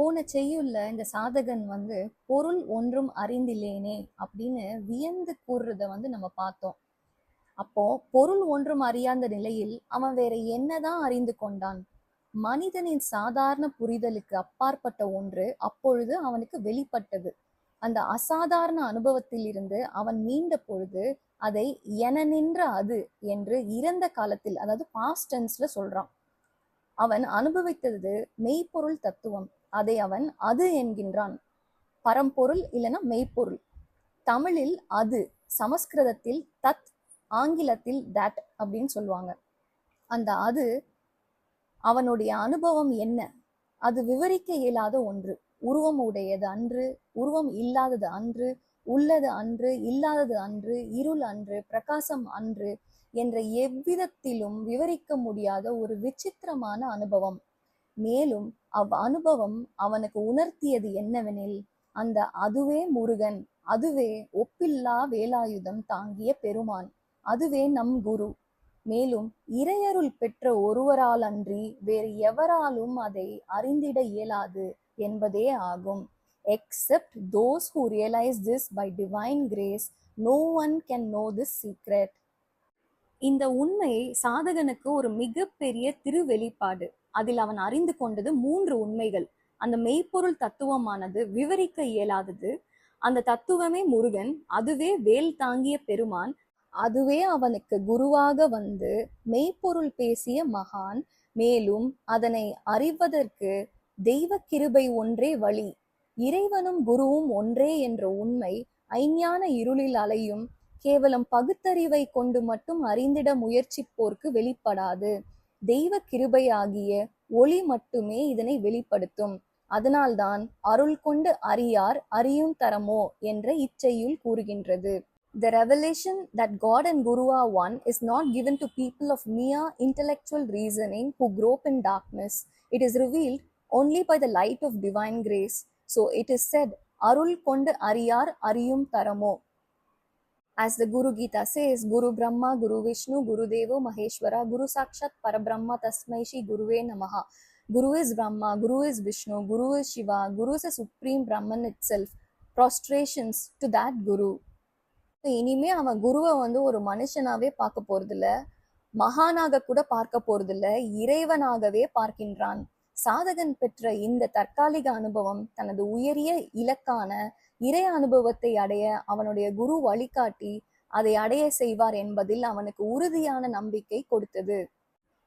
போன செய்யுள்ள இந்த சாதகன் வந்து பொருள் ஒன்றும் அறிந்தில்லேனே அப்படின்னு வியந்து கூறுறத வந்து நம்ம பார்த்தோம். அப்போ பொருள் ஒன்றும் அறியாத நிலையில் அவன் வேற என்னதான் அறிந்து கொண்டான்? மனிதனின் சாதாரண புரிதலுக்கு அப்பாற்பட்ட ஒன்று அப்பொழுது அவனுக்கு வெளிப்பட்டது. அந்த அசாதாரண அனுபவத்தில் இருந்து அவன் மீண்ட பொழுது அதை என நின்ற அது என்று இறந்த காலத்தில் அதாவது பாஸ்ட் டென்ஸ்ல சொல்றான். அவன் அனுபவித்தது மெய்ப்பொருள் தத்துவம். அதை அவன் அது என்கின்றான். பரம்பொருள் இல்லைன்னா மெய்ப்பொருள். தமிழில் அது சமஸ்கிருதத்தில் தத் ஆங்கிலத்தில் தட் அப்படின்னு சொல்லுவாங்க. அந்த அது அவனுடைய அனுபவம் என்ன? அது விவரிக்க இயலாத ஒன்று. உருவம் உடையது அன்று உருவம் இல்லாதது அன்று உள்ளது அன்று இல்லாதது அன்று இருள் அன்று பிரகாசம் அன்று என்ற எவ்விதத்திலும் விவரிக்க முடியாத ஒரு விசித்திரமான அனுபவம். மேலும் அவ் அனுபவம் அவனுக்கு உணர்த்தியது என்னவெனில் அந்த அதுவே முருகன் அதுவே ஒப்பில்லா வேலாயுதம் தாங்கிய பெருமான் அதுவே நம் குரு. மேலும் இறையருள் பெற்ற ஒருவரால் அன்றி வேறு எவராலும் அதை அறிந்திட இயலாது என்பதே ஆகும். Except those who realise this by divine grace no one can know this secret இந்த உண்மை சாதகனுக்கு ஒரு மிகப்பெரிய திருவெளிப்பாடு. அதில் அவன் அறிந்து கொண்டது மூன்று உண்மைகள். அந்த மெய்ப்பொருள் தத்துவமானது விவரிக்க இயலாதது. அந்த தத்துவமே முருகன் அதுவே வேல் தாங்கிய பெருமான் அதுவே அவனுக்கு குருவாக வந்து மெய்ப்பொருள் பேசிய மகான். மேலும் அதனை அறிவதற்கு தெய்வ கிருபை ஒன்றே வழி. இறைவனும் குருவும் ஒன்றே என்ற உண்மை ஐஞான இருளில் அலையும் கேவலம் பகுத்தறிவை கொண்டு மட்டும் அறிந்திட முயற்சிப்போர்க்கு வெளிப்படாது தெய்வ கிருபையாகிய ஒளி மட்டுமே இதனை வெளிப்படுத்தும் அதனால்தான் அருள் கொண்டு அறியார் அறியும் தரமோ என்ற இச்சையுள் கூறுகின்றது The revelation that God and Guru are one is not given to people of mere intellectual reasoning who grope in darkness. It is revealed only by the light of divine grace. So it is said, Arul kondu ariyar ariyum taramo. As the Guru Gita says, Guru Brahma, Guru Vishnu, Guru Devo Maheshwara, Guru Sakshat Parabrahma Tasmai Shri Guruve Namaha. Guru is Brahma, Guru is Vishnu, Guru is Shiva, Guru is the Supreme Brahman itself. Prostrations to that Guru. இனிமே அவன் குருவை வந்து ஒரு மனுஷனாவே பார்க்க போறதில்ல மகானாக கூட பார்க்க போறதில்ல இறைவனாகவே பார்க்கின்றான் சாதகன் பெற்ற இந்த தற்காலிக அனுபவம் தனது உயரிய இலக்கான இறை அனுபவத்தை அடைய அவனுடைய குரு வழிகாட்டி அதை அடைய செய்வார் என்பதில் அவனுக்கு உறுதியான நம்பிக்கை கொடுத்தது.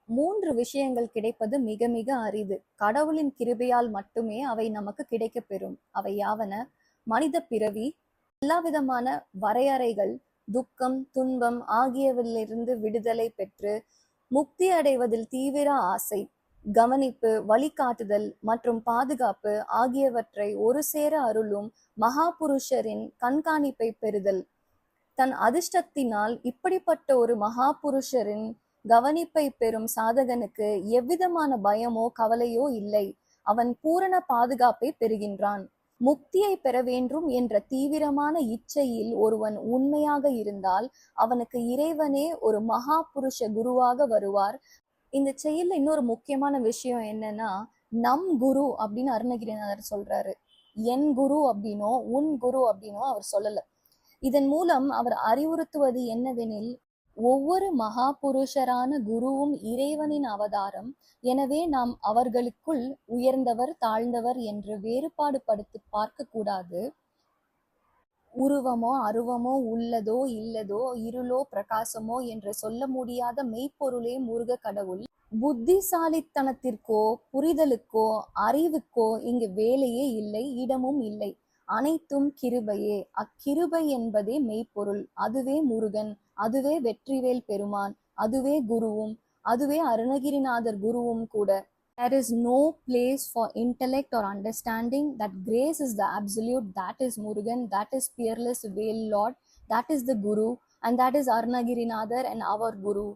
மூன்று விஷயங்கள் கிடைப்பது மிக மிக அரிது. கடவுளின் கிருபையால் மட்டுமே அவை நமக்கு கிடைக்கப் பெறும். அவை யாவன? மனித பிறவி எல்லா விதமான வரையறைகள் துக்கம் துன்பம் ஆகியவற்றிலிருந்து விடுதலை பெற்று முக்தி அடைவதில் தீவிர ஆசை. கவனிப்பு வழிகாட்டுதல் மற்றும் பாதுகாப்பு ஆகியவற்றை ஒரு சேர அருளும் மகாபுருஷரின் கண்காணிப்பை பெறுதல். தன் அதிர்ஷ்டத்தினால் இப்படிப்பட்ட ஒரு மகாபுருஷரின் கவனிப்பை பெறும் சாதகனுக்கு எவ்விதமான பயமோ கவலையோ இல்லை. அவன் பூரண பாதுகாப்பை பெறுகின்றான். முக்தியை பெற வேண்டும் என்ற தீவிரமான இச்சையில் ஒருவன் உண்மையாக இருந்தால் அவனுக்கு இறைவனே ஒரு மகா புருஷ குருவாக வருவார். இந்த செயல்ல இன்னொரு முக்கியமான விஷயம் என்னன்னா நம் குரு அப்படின்னு அருணகிரிநாதர் சொல்றாரு. என் குரு அப்படின்னோ உன் குரு அப்படின்னோ அவர் சொல்லல. இதன் மூலம் அவர் அறிவுறுத்துவது என்னவெனில் ஒவ்வொரு மகா புருஷரான குருவும் இறைவனின் அவதாரம். எனவே நாம் அவர்களுக்குள் உயர்ந்தவர் தாழ்ந்தவர் என்று வேறுபாடு படுத்தி பார்க்க கூடாது. உருவமோ அருவமோ உள்ளதோ இல்லதோ இருளோ பிரகாசமோ என்று சொல்ல முடியாத மெய்ப்பொருளே முருக கடவுள் புத்திசாலித்தனத்திற்கோ புரிதலுக்கோ அறிவுக்கோ இங்கு வேலையே இல்லை இடமும் இல்லை. அனைத்தும் கிருபையே. அக்கிருபை என்பதே மெய்ப்பொருள். அதுவே முருகன். அதுவே வெற்றிவேல் பெருமான். அதுவே குருவும். அதுவே அருணகிரிநாதர் குருவும் கூட. There is no place for intellect or understanding. That grace is the absolute. That is murugan. That is peerless veil lord. That is the guru. And that is arunagirinathar and our guru